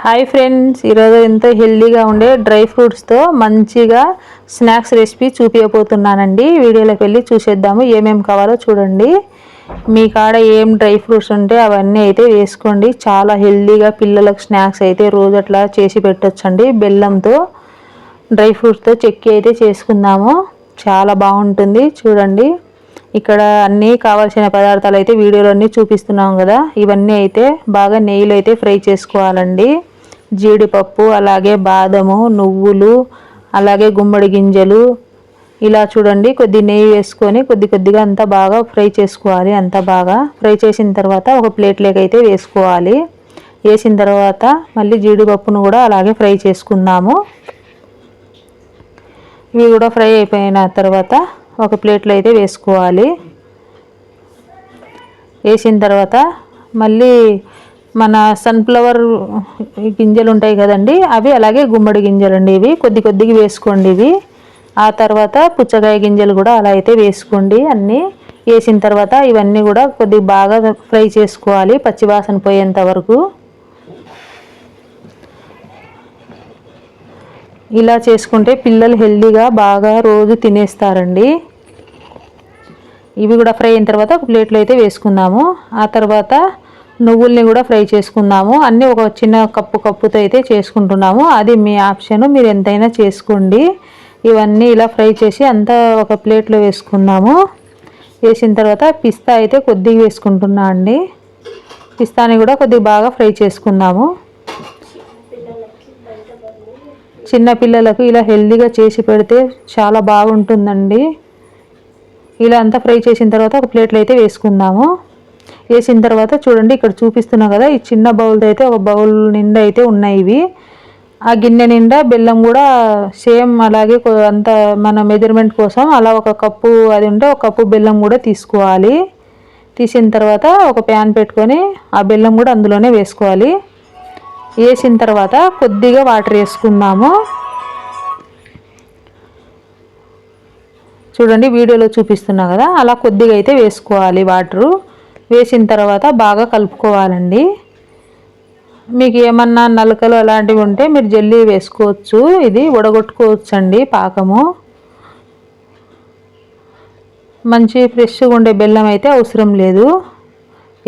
Hi friends ఈరోజు ఎంతో హెల్దీగా ఉండే డ్రై ఫ్రూట్స్తో మంచిగా స్నాక్స్ రెసిపీ చూపించబోతున్నానండి వీడియోలోకి వెళ్ళి చూసేద్దాము ఏమేమి కావాలో చూడండి. మీ కాడ ఏం డ్రై ఫ్రూట్స్ ఉంటే అవన్నీ అయితే వేసుకోండి. చాలా హెల్దీగా పిల్లలకు స్నాక్స్ అయితే రోజు అట్లా చేసి పెట్టొచ్చండి. బెల్లంతో డ్రై ఫ్రూట్స్తో చెక్కి అయితే చేసుకుందాము. చాలా బాగుంటుంది చూడండి. ఇక్కడ అన్నీ కావాల్సిన పదార్థాలు అయితే వీడియోలో అన్నీ చూపిస్తున్నాం కదా. ఇవన్నీ అయితే బాగా నెయ్యిలో అయితే ఫ్రై చేసుకోవాలండి. జీడిపప్పు అలాగే బాదము నువ్వులు అలాగే గుమ్మడి గింజలు. ఇలా చూడండి కొద్ది నెయ్యి వేసుకొని కొద్ది కొద్దిగా అంతా బాగా ఫ్రై చేసుకోవాలి. అంతా బాగా ఫ్రై చేసిన తర్వాత ఒక ప్లేట్లోకి అయితే వేసుకోవాలి. వేసిన తర్వాత మళ్ళీ జీడిపప్పును కూడా అలాగే ఫ్రై చేసుకుందాము. ఇవి కూడా ఫ్రై అయిపోయిన తర్వాత ఒక ప్లేట్లో అయితే వేసుకోవాలి. వేసిన తర్వాత మళ్ళీ మన సన్ఫ్లవర్ గింజలు ఉంటాయి కదండి అవి అలాగే గుమ్మడి గింజలు అండి ఇవి. కొద్ది కొద్దిగా వేసుకోండి ఇవి. ఆ తర్వాత పుచ్చకాయ గింజలు కూడా అలా అయితే వేసుకోండి అన్నీ. వేసిన తర్వాత ఇవన్నీ కూడా కొద్దిగా బాగా ఫ్రై చేసుకోవాలి పచ్చివాసన పోయేంత వరకు. ఇలా చేసుకుంటే పిల్లలు హెల్దీగా బాగా రోజు తినేస్తారండి. ఇవి కూడా ఫ్రై అయిన తర్వాత ఒక ప్లేట్లో అయితే వేసుకున్నాము ఆ తర్వాత నువ్వుల్ని కూడా ఫ్రై చేసుకున్నాము అన్నీ ఒక చిన్న కప్పు కప్పుతో అయితే చేసుకుంటున్నాము. అది మీ ఆప్షన్. మీరు ఎంతైనా చేసుకోండి. ఇవన్నీ ఇలా ఫ్రై చేసి అంతా ఒక ప్లేట్లో వేసుకున్నాము వేసిన తర్వాత పిస్తా అయితే కొద్దిగా వేసుకుంటున్నా అండి. పిస్తాని కూడా కొద్దిగా బాగా ఫ్రై చేసుకున్నాము చిన్న పిల్లలకు ఇలా హెల్దీగా చేసి పెడితే చాలా బాగుంటుందండి. ఇలా అంతా ఫ్రై చేసిన తర్వాత ఒక ప్లేట్లో అయితే వేసుకుందాము. వేసిన తర్వాత చూడండి ఇక్కడ చూపిస్తున్నా కదా ఈ చిన్న బౌల్ది అయితే ఒక బౌల్ నిండా అయితే ఉన్నాయి ఇవి. ఆ గిన్నె నిండా బెల్లం కూడా సేమ్ అలాగే అంత మన మెజర్మెంట్ కోసం అలా ఒక కప్పు అది ఉంటే ఒక కప్పు బెల్లం కూడా తీసుకోవాలి. తీసిన తర్వాత ఒక ప్యాన్ పెట్టుకొని ఆ బెల్లం కూడా అందులోనే వేసుకోవాలి. వేసిన తర్వాత కొద్దిగా వాటర్ వేసుకుందాము. చూడండి వీడియోలో చూపిస్తున్నా కదా అలా కొద్దిగా అయితే వేసుకోవాలి వాటరు. వేసిన తర్వాత బాగా కలుపుకోవాలండి. మీకు ఏమన్నా నలకలు అలాంటివి ఉంటే మీరు జల్లీ వేసుకోవచ్చు. ఇది ఉడగొట్టుకోవచ్చు అండి పాకము. మంచి ఫ్రెష్గా ఉండే బెల్లం అయితే అవసరం లేదు.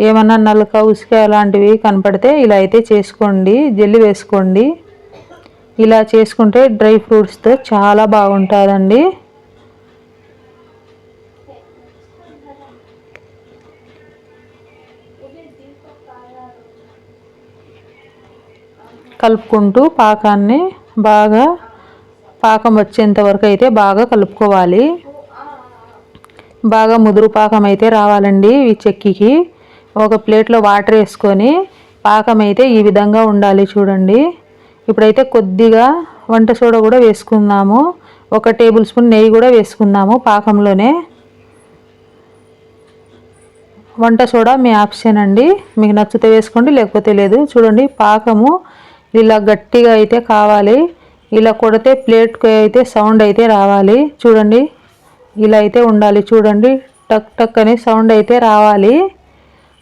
ఏమన్నా నలక ఉసుక అలాంటివి కనపడితే ఇలా అయితే చేసుకోండి. జల్లి వేసుకోండి. ఇలా చేసుకుంటే డ్రై ఫ్రూట్స్తో చాలా బాగుంటుందండి. కలుపుకుంటూ పాకాన్ని బాగా పాకం వచ్చేంత వరకు అయితే బాగా కలుపుకోవాలి. బాగా ముదురు పాకం అయితే రావాలండి ఈ చెక్కికి. ఒక ప్లేట్లో వాటర్ వేసుకొని పాకం అయితే ఈ విధంగా ఉండాలి చూడండి. ఇప్పుడైతే కొద్దిగా వంట సోడా కూడా వేసుకుందాము. ఒక టేబుల్ స్పూన్ నెయ్యి కూడా వేసుకుందాము పాకంలోనే. వంట సోడా మీ ఆప్షన్ అండి. మీకు నచ్చితే వేసుకోండి లేకపోతే లేదు. చూడండి పాకము ఇలా గట్టిగా అయితే కావాలి. ఇలా కొడితే ప్లేట్కి అయితే సౌండ్ అయితే రావాలి. చూడండి ఇలా అయితే ఉండాలి. చూడండి టక్ టక్ అనే సౌండ్ అయితే రావాలి.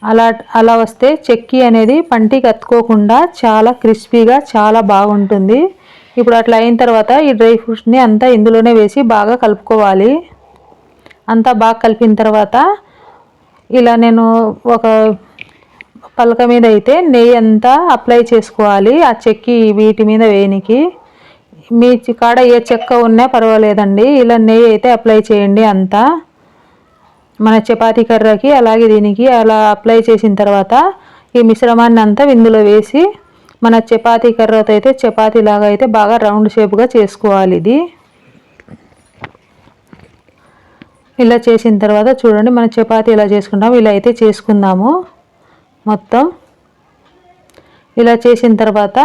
అలా అలా వస్తే చెక్కి అనేది పంటికి అతుకోకుండా చాలా క్రిస్పీగా చాలా బాగుంటుంది. ఇప్పుడు అట్లా అయిన తర్వాత ఈ డ్రై ఫ్రూట్స్ని అంతా ఇందులోనే వేసి బాగా కలుపుకోవాలి. అంతా బాగా కలిపిన తర్వాత ఇలా నేను ఒక పలక మీద అయితే నెయ్యి అంతా అప్లై చేసుకోవాలి ఆ చెక్కి వీటి మీద వేయనికి. మీ కాడ ఏ చెక్క ఉన్నా పర్వాలేదండి. ఇలా నెయ్యి అయితే అప్లై చేయండి అంతా. మన చపాతీ కర్రకి అలాగే దీనికి అలా అప్లై చేసిన తర్వాత ఈ మిశ్రమాన్ని అంతా ఇందులో వేసి మన చపాతీ కర్రతో అయితే చపాతీ లాగా అయితే బాగా రౌండ్ షేప్గా చేసుకోవాలి ఇది. ఇలా చేసిన తర్వాత చూడండి మన చపాతీ ఇలా చేసుకుంటాము ఇలా అయితే చేసుకుందాము. మొత్తం ఇలా చేసిన తర్వాత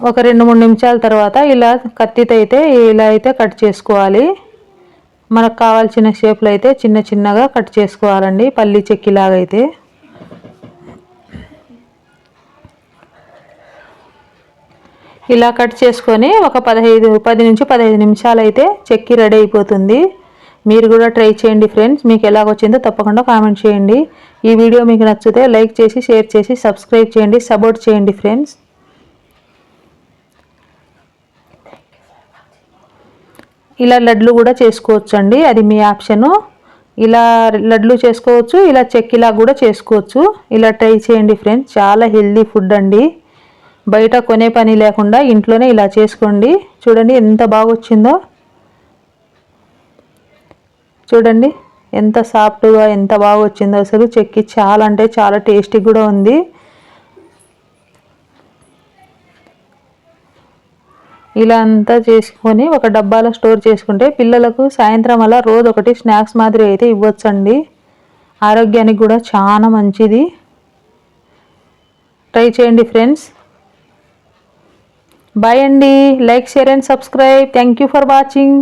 ఒక రెండు మూడు నిమిషాల తర్వాత ఇలా కత్తితో అయితే ఇలా అయితే కట్ చేసుకోవాలి. మనకు కావాల్సిన షేప్లో అయితే చిన్న చిన్నగా కట్ చేసుకోవాలండి పల్లి చెక్కిలాగా అయితే ఇలా కట్ చేసుకొని ఒక పదహైదు పది నుంచి పదహైదు నిమిషాలు అయితే చెక్కి రెడీ అయిపోతుంది. మీరు కూడా ట్రై చేయండి ఫ్రెండ్స్ మీకు ఎలాగొచ్చిందో తప్పకుండా కామెంట్ చేయండి. ఈ వీడియో మీకు నచ్చితే లైక్ చేసి షేర్ చేసి సబ్స్క్రైబ్ చేయండి సపోర్ట్ చేయండి ఫ్రెండ్స్. ఇలా లడ్లు కూడా చేసుకోవచ్చు అండి అది మీ ఆప్షను. ఇలా లడ్లు చేసుకోవచ్చు ఇలా చెక్కిలా కూడా చేసుకోవచ్చు. ఇలా ట్రై చేయండి ఫ్రెండ్స్. చాలా హెల్దీ ఫుడ్ అండి. బయట కొనే పని లేకుండా ఇంట్లోనే ఇలా చేసుకోండి. చూడండి ఎంత బాగా వచ్చిందో. చూడండి ఎంత సాఫ్ట్గా ఎంత బాగా వచ్చిందో. అసలు చెక్కి చాలా అంటే చాలా టేస్టీ కూడా ఉంది. ఇలా అంతా చేసుకొని ఒక డబ్బాలో స్టోర్ చేసుకుంటే పిల్లలకు సాయంత్రం అలా రోజు ఒకటి స్నాక్స్ మాదిరి అయితే ఇవ్వచ్చండి. ఆరోగ్యానికి కూడా చాలా మంచిది. ట్రై చేయండి ఫ్రెండ్స్ బాయ్ అండి. Like share and subscribe thank you for watching